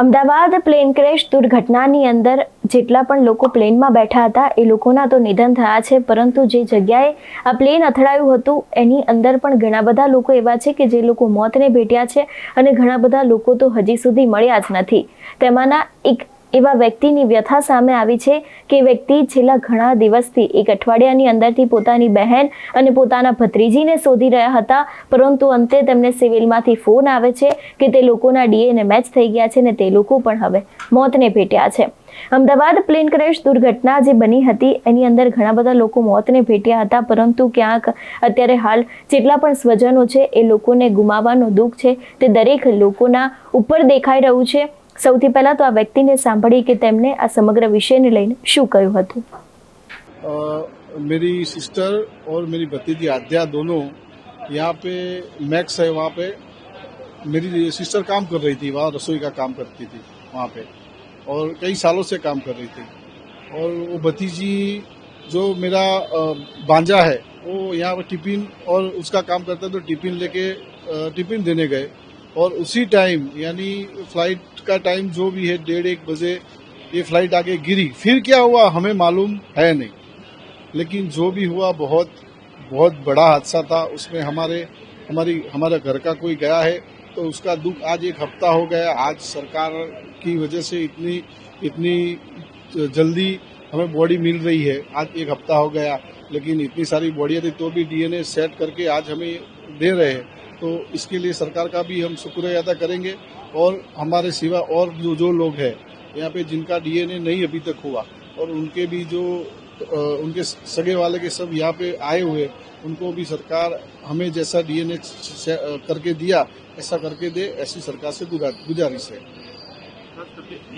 Ahmedabad plane crash દુર્ઘટનાની અંદર જેટલા પણ લોકો પ્લેનમાં બેઠા હતા, એ લોકોના તો નિધન થયા છે. પરંતુ જે જગ્યાએ આ પ્લેન અથડાયું હતું, એની અંદર પણ ઘણા બધા લોકો એવા છે કે જે લોકો મોતને ભેટ્યા છે અને ઘણા બધા લોકો તો હજી સુધી મળ્યા જ નથી. તેમાંના એક એવા વ્યક્તિની વ્યથા સામે આવી છે કે વ્યક્તિ છેલ્લા ઘણા દિવસથી એક અઠવાડિયાની અંદરથી પોતાની બહેન અને પોતાના ભત્રીજીને શોધી રહ્યા હતા, પરંતુ અંતે તેમને સિવિલમાંથી ફોન આવે છે કે તે લોકોના ડીએનએ મેચ થઈ ગયા છે ને તે લોકો પણ હવે મોતને ભેટ્યા છે. અમદાવાદ પ્લેન ક્રેશ દુર્ઘટના જે બની હતી, એની અંદર ઘણા બધા લોકો મોતને ભેટ્યા હતા, પરંતુ ક્યાંક અત્યારે હાલ જેટલા પણ સ્વજનો છે એ લોકોને ગુમાવવાનો દુઃખ છે, તે દરેક લોકોના ઉપર દેખાઈ રહ્યું છે. સૌથી પહેલા તો આ વ્યક્તિને સાંભળી કે તેમને આ સમગ્ર વિષયને લઈને શું કહ્યું હતું अ, मेरी सिस्टर और मेरी भतीजी आद्या दोनों यहाँ पे मैक्स है वहाँ पे मेरी सिस्टर काम कर रही थी वहाँ रसोई का काम करती थी वहाँ पे और कई सालों से काम कर रही थी और वो भतीजी जो मेरा अ, बांजा है वो यहाँ पे टिफिन और उसका काम करता है तो टिफिन लेके अ, टिफिन देने गए और उसी टाइम यानी फ़्लाइट का टाइम जो भी है, डेढ़ एक बजे ये फ़्लाइट आगे गिरी। फिर क्या हुआ, हमें मालूम है नहीं। लेकिन जो भी हुआ, बहुत बहुत बड़ा हादसा था। उसमें हमारे, हमारी, हमारे घर का कोई गया है तो उसका दुख आज एक हफ़्ता हो गया। आज सरकार की वजह से इतनी इतनी जल्दी हमें बॉडी मिल रही है। आज एक हफ़्ता हो गया, लेकिन इतनी सारी बॉडियाँ थी तो भी डीएनए सेट करके आज हमें दे रहे हैं। तो इसके लिए सरकार का भी हम शुक्रिया अदा करेंगे और हमारे सिवा और जो जो लोग हैं यहाँ पे जिनका डीएनए नहीं अभी तक हुआ और उनके भी जो उनके सगे वाले के सब यहाँ पे आए हुए उनको भी सरकार हमें जैसा डीएनए करके दिया ऐसा करके दे ऐसी सरकार से गुजारिश है।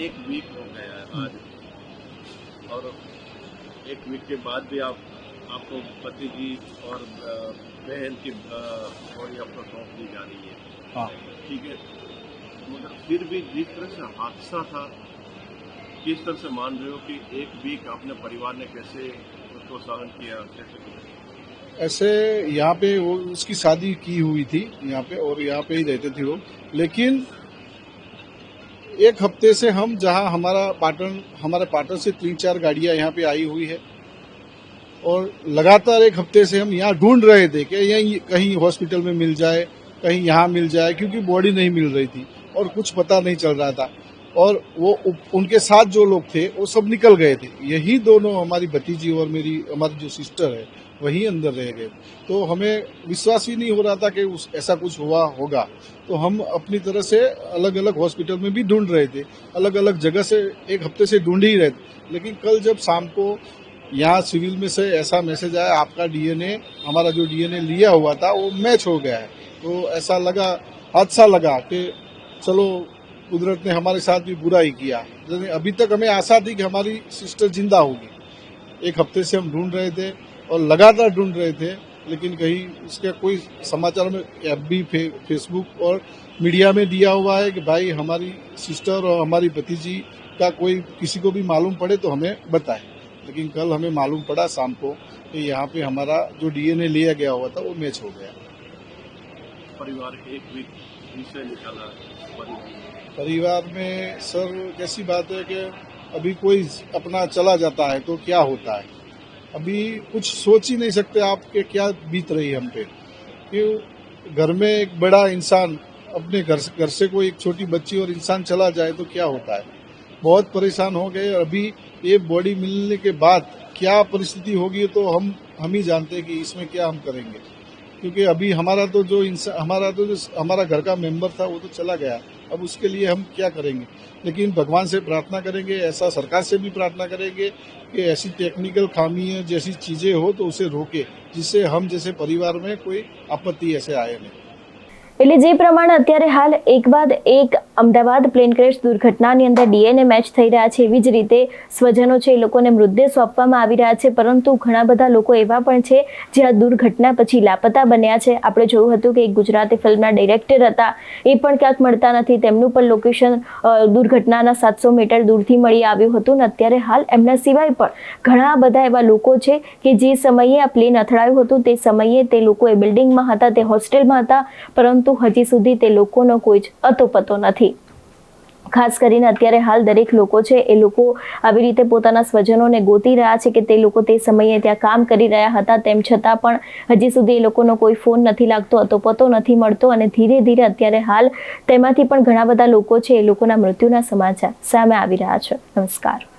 एक वीक हो गया है आज और एक वीक के बाद भी आप आपको पति जी और बहन की बॉडी आपको सौंप दी जा रही है। हाँ। ठीक है? मगर फिर भी जिस तरह से हादसा था किस तरह से मान रहे हो कि एक वीक अपने परिवार ने कैसे उसको सहन किया कैसे किया? ऐसे यहाँ पे वो उसकी शादी की हुई थी यहाँ पे और यहाँ पे ही रहते थे वो। लेकिन एक हफ़्ते से हम जहाँ हमारा पाटन हमारे पाटन से तीन चार गाड़ियाँ यहाँ पे आई हुई है। और लगातार एक हफ़्ते से हम यहाँ ढूंढ रहे थे कि यहीं कहीं हॉस्पिटल में मिल जाए, कहीं यहाँ मिल जाए, क्योंकि बॉडी नहीं मिल रही थी और कुछ पता नहीं चल रहा था। और वो उनके साथ जो लोग थे, वो सब निकल गए थे। यही दोनों हमारी भतीजी और मेरी, हमारी जो सिस्टर है, वही अंदर रह गए। तो हमें विश्वास ही नहीं हो रहा था कि उस, ऐसा कुछ हुआ होगा। तो हम अपनी तरह से अलग अलग हॉस्पिटल में भी ढूंढ रहे थे। अलग अलग जगह से एक हफ़्ते से ढूंढ ही रहे थे। लेकिन कल जब शाम को यहाँ सिविल में से ऐसा मैसेज आया आपका डीएनए हमारा जो डीएनए लिया हुआ था वो मैच हो गया है। तो ऐसा लगा हादसा लगा कि चलो कुदरत ने हमारे साथ भी बुरा ही किया अभी तक हमें आशा थी कि हमारी सिस्टर ज़िंदा होगी। एक हफ़्ते से हम ढूंढ रहे थे और लगातार ढूंढ रहे थे लेकिन कहीं इसका कोई समाचार में एफबी फे, फेसबुक और मीडिया में दिया हुआ है कि भाई हमारी सिस्टर और हमारी भतीजी का कोई किसी को भी मालूम पड़े तो हमें बताए। लेकिन कल हमें मालूम पड़ा शाम को कि यहाँ पे हमारा जो डीएनए लिया गया हुआ था वो मैच हो गया। परिवार एक वीक निकाला परिवार। में सर कैसी बात है कि अभी कोई अपना चला जाता है तो क्या होता है? अभी कुछ सोच ही नहीं सकते आप कि क्या बीत रही हम पे। कि घर में एक बड़ा इंसान अपने घर से घर से कोई एक छोटी बच्ची और इंसान चला जाए तो क्या होता है? बहुत परेशान हो गए। अभी ये बॉडी मिलने के बाद क्या परिस्थिति होगी तो हम हम ही जानते हैं कि इसमें क्या हम करेंगे। क्योंकि अभी हमारा तो जो इंसान हमारा तो जो, हमारा घर का मेंबर था, वो तो चला गया। अब उसके लिए हम क्या करेंगे? लेकिन भगवान से प्रार्थना करेंगे, ऐसा सरकार से भी प्रार्थना करेंगे कि ऐसी टेक्निकल खामी है, जैसी चीज़ें हो तो उसे रोके, जिससे हम जैसे परिवार में कोई आपत्ति ऐसे आए नहीं। એટલે જે પ્રમાણે અત્યારે હાલ એક બાદ એક અમદાવાદ પ્લેન ક્રેશ દુર્ઘટનાની અંદર ડીએનએ મેચ થઈ રહ્યા છે, એવી જ રીતે સ્વજનો છે એ લોકોને મૃતદેહ સોંપવામાં આવી રહ્યા છે, પરંતુ ઘણા બધા લોકો એવા પણ છે જે આ દુર્ઘટના પછી લાપતા બન્યા છે. આપણે જોયું હતું કે એક ગુજરાતી ફિલ્મના ડિરેક્ટર હતા, એ પણ ક્યાંક મળતા નથી. તેમનું પણ લોકેશન દુર્ઘટનાના સાતસો મીટર દૂરથી મળી આવ્યું હતું ને અત્યારે હાલ એમના સિવાય પણ ઘણા બધા એવા લોકો છે કે જે સમયે આ પ્લેન અથડાયું હતું, તે સમયે તે લોકો એ બિલ્ડિંગમાં હતા, તે હોસ્ટેલમાં હતા પરંતુ હજી સુધી તે લોકોનો કોઈ જ અતોપતો નથી. ખાસ કરીને અત્યારે હાલ દરેક લોકો છે, એ લોકો આવી રીતે પોતાના સ્વજનોને ગોતી રહ્યા છે કે તે લોકો તે સમયે ત્યાં કામ કરી રહ્યા હતા, તેમ છતાં પણ હજી સુધી એ લોકોનો કોઈ ફોન નથી લાગતો હતો પતો નથી મળતો અને ધીરે ધીરે અત્યારે હાલ તેમાંથી પણ ઘણા બધા લોકો છે, એ લોકોના મૃત્યુના સમાચાર સામે આવી રહ્યા છે. નમસ્કાર.